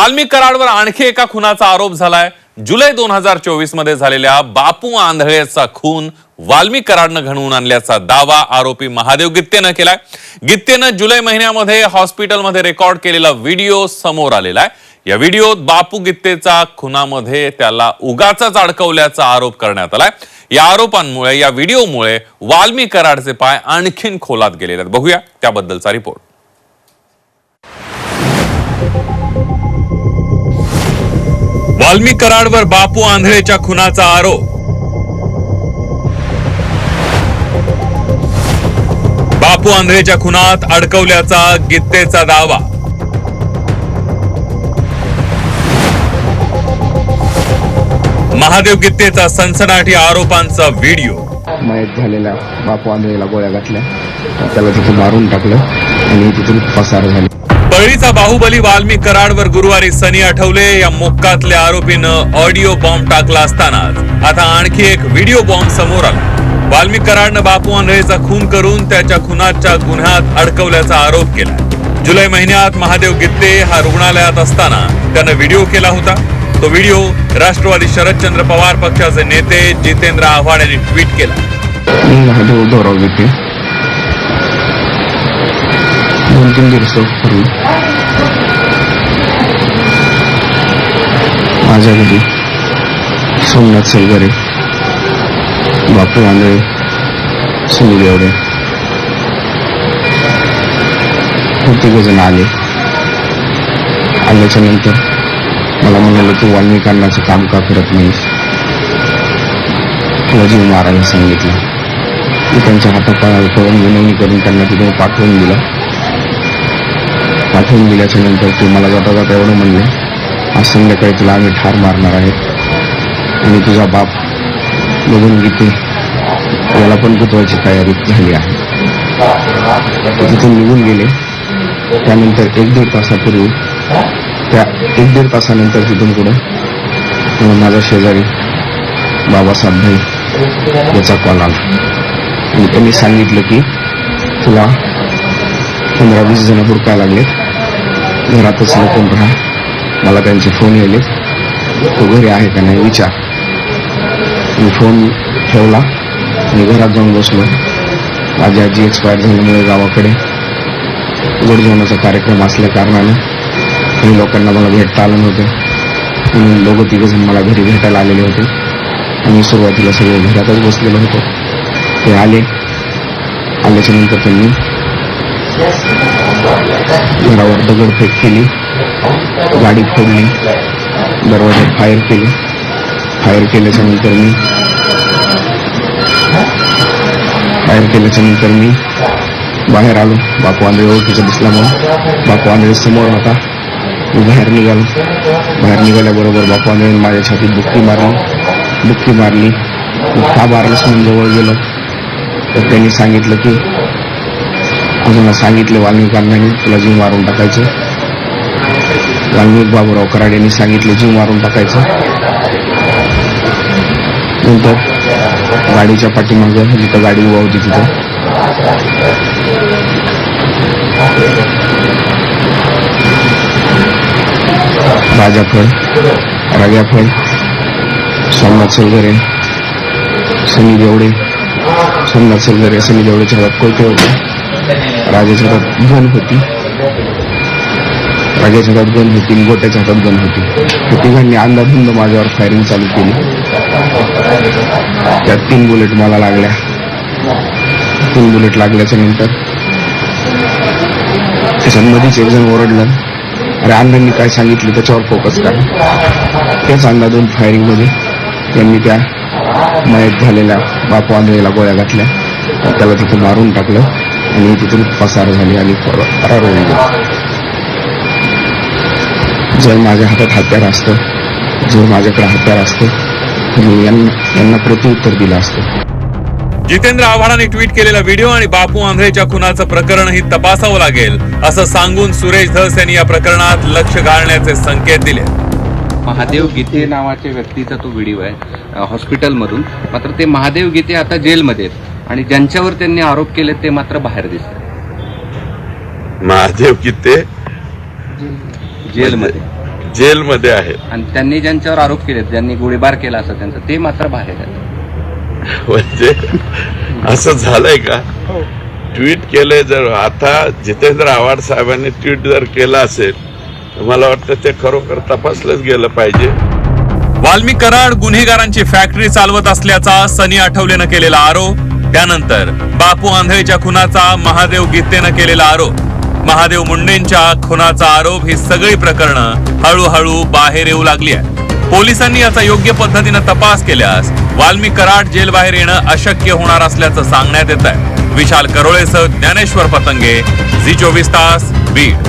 वाल्मिक कराडवर आणखी एका खुनाचा आरोप झालाय. जुलै दोन हजार चोवीसमध्ये झालेल्या बापू आंधळेचा खून वाल्मिक कराडनं घडवून आणल्याचा दावा आरोपी महादेव गित्तेनं केलाय. गित्तेनं जुलै महिन्यामध्ये हॉस्पिटलमध्ये रेकॉर्ड केलेला व्हिडिओ समोर आलेला आहे. या व्हिडिओत बापू गित्तेचा खुनामध्ये त्याला उगाचाच अडकवल्याचा आरोप करण्यात आलाय. या आरोपांमुळे या व्हिडिओमुळे वाल्मी कराडचे पाय आणखीन खोलात गेलेले आहेत. बघूया त्याबद्दलचा रिपोर्ट. वाल्मिक कराडवर बापू आंधळेच्या खुनाचा आरोप. बापू आंधळेच्या खुनात अडकवल्याचा गित्तेचा दावा. महादेव गित्तेचा सनसनाटी आरोपांचा व्हिडिओ. मयत झालेला बापू आंधळेला गोळ्या घातल्या. त्याला तिथं मारून टाकलं आणि तिथून पसार झाले. बळीचा बाहुबली वाल्मिक कराडवर गुरुवारी सनी आठवले. या मोक्कातल्या आरोपीनं ऑडिओ बॉम्ब टाकला असतानाच. आता आणखी एक व्हिडिओ बॉम्ब समोर आला. वाल्मिक कराडनं बापू आंधळेचा खून करून त्याच्या खुनाच्या गुन्ह्यात अडकवल्याचा आरोप केला. जुलै महिन्यात महादेव गित्ते हा रुग्णालयात असताना त्यानं व्हिडिओ केला होता. तो व्हिडिओ राष्ट्रवादी शरदचंद्र पवार पक्षाचे नेते जितेंद्र आव्हाड यांनी ट्विट केला. मी महादेव गौरव घेते दोन तीन दिवसापूर्वी माझ्या घरी सोमनाथ सलगरे बापू आंधळे सुनील एवढे हे तिघजण आले आल्याच्यानंतर मला म्हणाले तू वाल्मिकांनाचं काम का करत नाहीस तुला जीव मारायला सांगितलं मी त्यांच्या हातापायावर करून विनवणी करून त्यांना तिथे पाठवून दिलं पाठवून दिल्याच्या नंतर ते मला जाता जाता एवढं म्हणले आज संध्याकाळी तुला आम्ही ठार मारणार आहेत. आणि तुझा बाप बघून घेते याला पण गुतवायची तयारी झाली आहे. तिथून निघून गेले. त्यानंतर एक दीड तासापूर्वी त्या एक दीड तासानंतर तिथून पुढे माझा शेजारी बाबासाहेब भाई याचा कॉल आला. आणि त्यांनी सांगितलं की तुला पंधरा वीस जण हुडकाय लागलेत. घरातच लपून राहा. मला त्यांचे फोन येले तो घरी आहे का नाही? विचार. मी फोन ठेवला मी घरात जाऊन बसलो. माझी आजी एक्सपायर झाल्यामुळे गावाकडे गोडजेवणाचा कार्यक्रम असल्या कारणाने काही लोकांना मला भेटता आलं नव्हतं. म्हणून दोघं तिघजण मला घरी भेटायला आलेले होते. आम्ही सुरुवातीला सगळे घरातच बसलेलो होतो. ते आले. आल्याच्यानंतर त्यांनी घरावर दगडफेक केली. गाडी फोडली. दरवाज्यात फायर केली. फायर केल्याच्यानंतर मी फायर केल्याच्यानंतर मी बाहेर आलो. बापू आंधळे ओळखीचा दिसल्यामुळे. बापू आंधळे समोर होता. मी बाहेर निघालो. बाहेर निघाल्याबरोबर बापू आंधळे माझ्या छातीत बुक्की मारली. बुक्की मारली. मी का मारलंस म्हणून जवळ गेलो. तर त्यांनी सांगितलं की अजून सांगितलं वाल्मिकांनी तुला जीव मारून टाकायचं. वाल्मिक बाबूराव कराड यांनी सांगितलं जीव मारून टाकायचं. नंतर गाडीच्या पाठीमागं जिथं गाडी उभा होती तिथं. राजाफळ राजाफळ सोमनाथ सलगरे सनी देवडे सोमनाथ सलगरे सनी देवडेच्या हातात कोयते होते. राजाच्या हातात गन होती. राजाच्या हातात गन होती आणि गोट्याच्या हातात गन होती. तिघांनी अंदाधुंद माझ्यावर फायरिंग चालू केली. त्यात तीन बुलेट मला लागल्या. तीन बुलेट लागल्याच्या नंतर त्याच्यामध्येच एक जण ओरडलं. अरे अण्णांनी काय सांगितलं त्याच्यावर फोकस करा. त्याच अंदाधून फायरिंगमध्ये त्यांनी त्या मयत झालेल्या बापू आंधळीला गोळ्या घातल्या. त्याला तिथं मारून टाकलं. आणि तिथून पसार झाली आणि फरार होऊन गेले. जर माझ्या हातात हत्यार असतं जर माझ्याकडे हत्यार असतं तर मी यांना प्रत्युत्तर दिलं असतं. जितेंद्र आव्हाडांनी ट्विट केलेला व्हिडिओ आणि बापू आंधळेच्या खुनाचं प्रकरणही तपासावं लागेल असं सांगून सुरेश धस यांनी या प्रकरणात लक्ष घालण्याचे संकेत दिले. महादेव गीते नावाच्या व्यक्तीचा तो व्हिडिओ आहे हॉस्पिटलमधून. मात्र ते महादेव गीते आता जेलमध्ये आहेत. आणि ज्यांच्यावर त्यांनी आरोप केले ते मात्र बाहेर दिसतात. महादेव किती जेलमध्ये. जेलमध्ये. आहेत. आणि त्यांनी ज्यांच्यावर आरोप केले ज्यांनी गोळीबार केला असं त्यांचा ते मात्र बाहेर आहेत. म्हणजे असं झालंय का? ट्विट केलंय जर आता जितेंद्र आव्हाड साहेबांनी ट्विट जर केलं असेल मला वाटतं ते खरोखर तपासलंच गेलं पाहिजे. वाल्मी कराड गुन्हेगारांची फॅक्टरी चालवत असल्याचा सनी आठवलेनं केलेला आरोप. त्यानंतर बापू आंधळेच्या खुनाचा महादेव गीतेनं केलेला आरोप. महादेव मुंडेंच्या खुनाचा आरोप ही सगळी प्रकरणं हळूहळू बाहेर येऊ लागली आहे पोलिसांनी याचा योग्य पद्धतीनं तपास केल्यास वाल्मी कराड जेल बाहेर येणं अशक्य होणार असल्याचं सांगण्यात येत आहे विशाल करोळेसह ज्ञानेश्वर पतंगे झी चोवीस तास बीड.